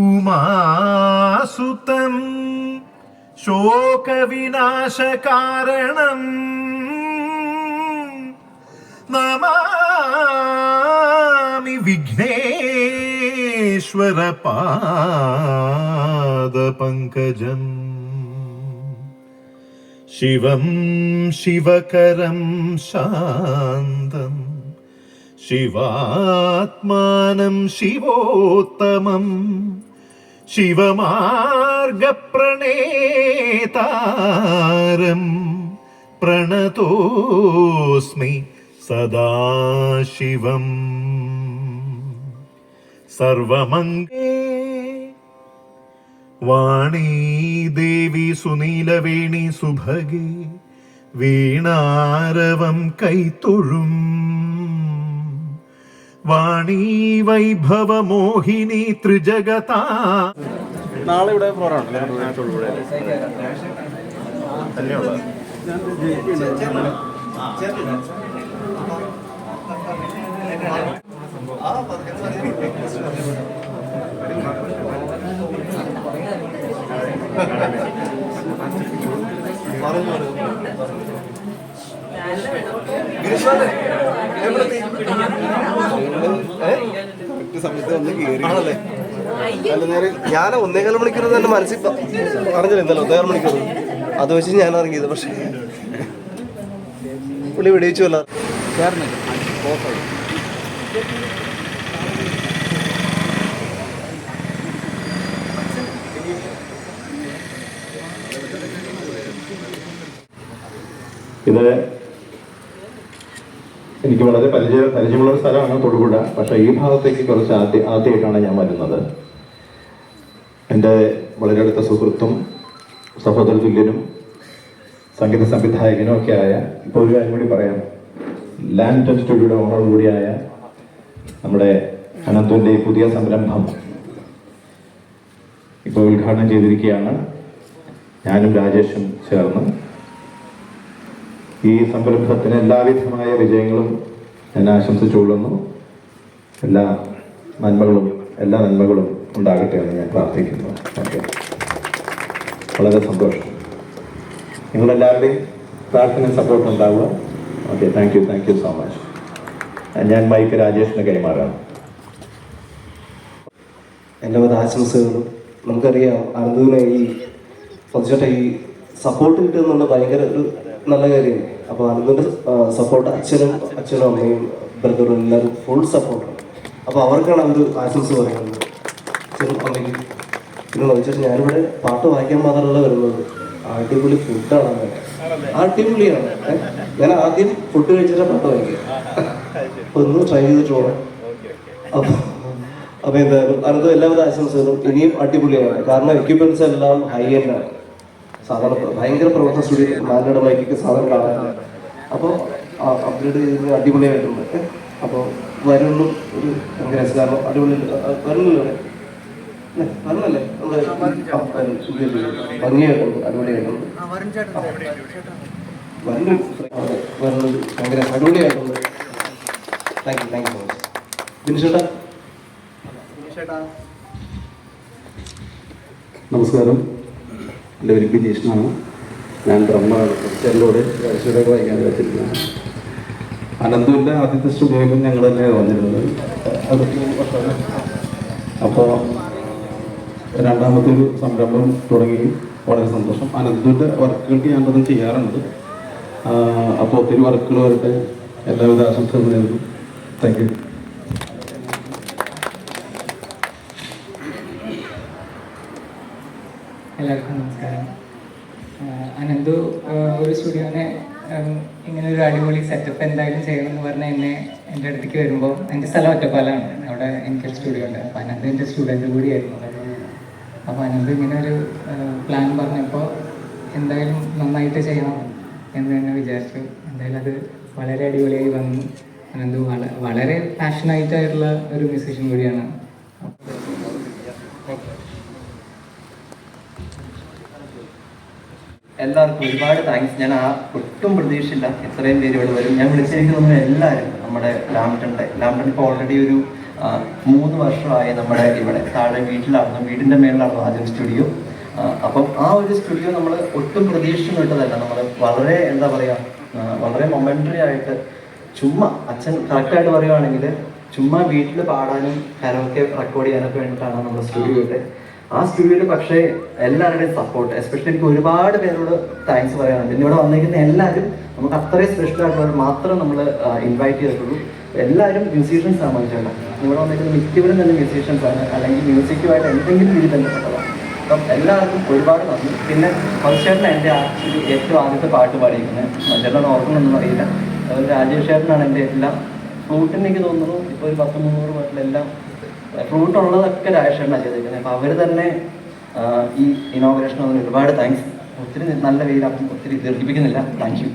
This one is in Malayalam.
ഉമാസുതം ശോകവിനാശകാരണം. നമാമി വിഘ്നേശ്വര പാദപങ്കജം ശിവം ശിവകരം ശാന്തം. ശിവാത്മാനം ശിവോത്തമം. ശിവമാർഗപ്രണേതാരം പ്രണതോസ്മി സദാശിവം. സർവമംഗേ വാണീ ദേവി സുനീലവേണി സുഭഗേ വീണാരവം കൈത്തൊഴും. വാണീ വൈഭവ മോഹിനി ത്രിജഗതാ. നാളെ ഇവിടെ പറഞ്ഞു സമയത്ത് ഞാൻ ഒന്നേകാല മണിക്കൂർ തന്നെ മനസ്സിൽ അറിഞ്ഞില്ല ഇന്നലെ ഒന്നേകാല മണിക്കൂർ. അത് വെച്ച് ഞാൻ ഇറങ്ങിയത് പക്ഷേ പുള്ളി വെടിവെച്ചു ഇത് എനിക്ക് വളരെ പരിചയ പരിചയമുള്ള ഒരു സ്ഥലമാണ് തൊടുപുഴ. പക്ഷെ ഈ ഭാഗത്തേക്ക് കുറച്ച് ആദ്യ ആദ്യമായിട്ടാണ് ഞാൻ വരുന്നത്. എന്റെ വളരെ അടുത്ത സുഹൃത്തും സഹോദര തുല്യനും സംഗീത സംവിധായകനും ഒക്കെ ആയ ഇപ്പോൾ ഒരു കാര്യം കൂടി പറയാം. ലാൻഡ് ടെസ്റ്റ് സ്റ്റുഡിയോയുടെ ഓണർ കൂടിയായ നമ്മുടെ അനന്തുവിന്റെ പുതിയ സംരംഭം ഇപ്പോൾ ഉദ്ഘാടനം ചെയ്തിരിക്കുകയാണ്. ഞാനും രാജേഷും ചേർന്ന് ഈ സംരംഭത്തിന് എല്ലാവിധമായ വിജയങ്ങളും ഞാൻ ആശംസിച്ചുകൊള്ളുന്നു. എല്ലാ നന്മകളും എല്ലാ നന്മകളും ഉണ്ടാകട്ടെ എന്ന് ഞാൻ പ്രാർത്ഥിക്കുന്നു. വളരെ സന്തോഷം. നിങ്ങളെല്ലാവരുടെയും പ്രാർത്ഥന സപ്പോർട്ട് ഉണ്ടാവുക. Okay thank you thank you so much ഞാൻ മൈക്ക് രാജേഷിന് കൈമാറാം. എല്ലാവിധ ആശംസകളും. നമുക്കറിയാം അനന്തുവിനെ ഈ പതിച്ചോട്ടെ ഈ സപ്പോർട്ട് കിട്ടുന്നുണ്ട്. ഭയങ്കര ഒരു നല്ല കാര്യമാണ്. അപ്പോൾ അനന്തുവിന്റെ സപ്പോർട്ട് അച്ഛനും അച്ഛനും അമ്മയും ബ്രദറും എല്ലാവരും ഫുൾ സപ്പോർട്ടാണ് അപ്പോൾ അവർക്കാണ് അവർ ആശംസ പറയുന്നത്. അച്ഛനും അമ്മയ്ക്ക്. പിന്നെ നോക്കിച്ചിട്ട് ഞാനിവിടെ പാട്ട് വായിക്കാൻ മാത്രമല്ല വരുന്നത്. അടിപൊളി ഫുഡാണ് അടിപൊളിയാണ്? ഞാൻ ആദ്യം ഫുഡ് കഴിച്ചിട്ട് പാട്ട് വായിക്കുക. അപ്പോൾ ഒന്ന് ട്രൈ ചെയ്തിട്ട് പോകണം അപ്പോൾ അപ്പൊ എന്തായാലും അടുത്ത എല്ലാവിധ ആശംസകളും ഇനിയും അടിപൊളിയാണ്. കാരണം എക്യുപ്മെന്റ്സ് എല്ലാം ഹൈ എൻഡ് ആണ്. സാധാരണ ഭയങ്കര പ്രവർത്തന സ്റ്റുഡിയോ നാലയുടെ മൈക്കൊക്കെ സാധനം കാണാറില്ല അപ്പോൾ അപ്ഗ്രേഡ് ചെയ്ത് അടിപൊളിയായിട്ടുണ്ട്? അപ്പോൾ വരുന്നു ഒരു ഭയങ്കര. കാരണം അടിപൊളി? വരണല്ലേ നമ്മുടെ ആ, വരും. ഭംഗിയായിട്ടുണ്ട് അടിപൊളിയായിട്ടുണ്ട് വരുന്നു വരുന്നത് ഭയങ്കര അടിപൊളിയായിട്ടുണ്ട്. Thank you thank you so much ബിനിഷേട്ടാ നമസ്കാരം. എന്റെ പേര് ബിനീഷനാണ് ഞാൻ ബ്രഹ്മ ചെല്ലോട് രാജേശ്വരൊക്കെ വായിക്കാൻ വെച്ചിരിക്കുകയാണ്. അനന്തുവിന്റെ ആദ്യത്തെ സ്റ്റുഡിയോയിലും ഞങ്ങൾ തന്നെ വന്നിരുന്നത്. അപ്പോൾ രണ്ടാമത്തെ ഒരു സംരംഭം തുടങ്ങി. വളരെ സന്തോഷം. അനന്തുവിന്റെ വർക്കുകൾക്ക് ഞാൻ അതും ചെയ്യാറുണ്ട് അപ്പോൾ ഒത്തിരി വർക്കുകൾ വരട്ടെ. എല്ലാവിധ ആശംസകളും താങ്ക് യു. എല്ലാവർക്കും നമസ്കാരം. അനന്തു ഒരു സ്റ്റുഡിയോനെ ഇങ്ങനെ ഒരു അടിപൊളി സെറ്റപ്പ് എന്തായാലും ചെയ്യണം എന്ന് പറഞ്ഞാൽ എന്നെ എന്റെ അടുത്തേക്ക് വരുമ്പോൾ എന്റെ സ്ഥലം ഒറ്റപ്പാലാണ്. അവിടെ എനിക്കൊരു സ്റ്റുഡിയോ ഉണ്ട്. അപ്പോൾ അനന്ത് എന്റെ സ്റ്റുഡന്റ് കൂടിയായിരുന്നു. അപ്പോൾ അനന്ത് ഇങ്ങനെ ഒരു പ്ലാൻ പറഞ്ഞപ്പോൾ എന്തായാലും നന്നായിട്ട് ചെയ്യണം എന്ന് തന്നെ വിചാരിച്ചു. എന്തായാലും അത് വളരെ അടിപൊളിയായി വന്നു. അനന്ത് വളരെ വളരെ പാഷനായിട്ടായിട്ടുള്ള ഒരു മ്യൂസീഷ്യൻ കൂടിയാണ്. എല്ലാവർക്കും ഒരുപാട് താങ്ക്സ് ഞാൻ ആ ഒട്ടും പ്രതീക്ഷയില്ല ഇത്രയും പേര് ഇവിടെ വരും. ഞാൻ വിളിച്ചിരിക്കുന്നത് എല്ലാവരും നമ്മുടെ ലാംപ്ടണിന്റെ ലാംപ്ടൺ ഇപ്പോൾ ഓൾറെഡി ഒരു മൂന്ന് വർഷമായി നമ്മുടെ ഇവിടെ താഴെ വീട്ടിലായിരുന്നു വീടിന്റെ മേളിലായിരുന്നു ആദ്യം സ്റ്റുഡിയോ അപ്പം ആ ഒരു സ്റ്റുഡിയോ നമ്മൾ ഒട്ടും പ്രതീക്ഷ വിട്ടതല്ല നമ്മൾ വളരെ എന്താ പറയുക വളരെ മൊമെന്ററി ആയിട്ട് ചുമ്മാ അച്ഛൻ കറക്റ്റായിട്ട് പറയുകയാണെങ്കിൽ ചുമ്മാ വീട്ടിൽ പാടാനും കരോക്കെ റെക്കോർഡ് ചെയ്യാനൊക്കെ വേണ്ടിയിട്ടാണ് നമ്മുടെ സ്റ്റുഡിയോ ആ സ്റ്റുഡിയോയിൽ പക്ഷേ എല്ലാവരുടെയും സപ്പോർട്ട് എസ്പെഷ്യലി എനിക്ക് ഒരുപാട് പേരോട് താങ്ക്സ് പറയാനുണ്ട്. ഇവിടെ വന്നിരിക്കുന്ന എല്ലാവരും നമുക്ക് അത്രയും സ്പെഷ്യൽ ആയിട്ടുള്ളവർ മാത്രം നമ്മൾ ഇൻവൈറ്റ് ചെയ്തിട്ടുള്ളൂ. എല്ലാവരും മ്യൂസീഷ്യൻസ് ആണ് മനസ്സിലാക്കാം ഇവിടെ വന്നിരിക്കുന്ന മിക്കവരും തന്നെ മ്യൂസീഷ്യൻസ് ആണ്. അല്ലെങ്കിൽ മ്യൂസിക്കുമായിട്ട് എന്തെങ്കിലും രീതി ബന്ധപ്പെട്ടതാണ് അപ്പം എല്ലാവർക്കും ഒരുപാട് നന്ദി. പിന്നെ മത്സ്യേട്ടൻ എന്റെ ആക്ച്വലി ഏറ്റവും ആദ്യത്തെ പാട്ട് പാടിയിരിക്കുന്നത് മത്സ്യേട്ടൻ ഓർക്കണമെന്നൊന്നും അറിയില്ല. അതുപോലെ രാജേഷ് ചേട്ടനാണ് എന്റെ എല്ലാം. ഫ്ലൂട്ടിന് തോന്നുന്നു ഇപ്പോൾ ഒരു പത്ത് മുന്നൂറ് പാട്ടിലെല്ലാം ഫ്ലൂട്ട് ഉള്ളതൊക്കെ രാജേഷേട്ടനാണ് ചെയ്തിരിക്കുന്നത് അപ്പോൾ അവർ തന്നെ ഈ ഇനോഗ്രേഷൻ ഒരുപാട് താങ്ക്സ് ഒത്തിരി നല്ല വെയിൽ ഒത്തിരി ദീർഘിപ്പിക്കുന്നില്ല. Thank you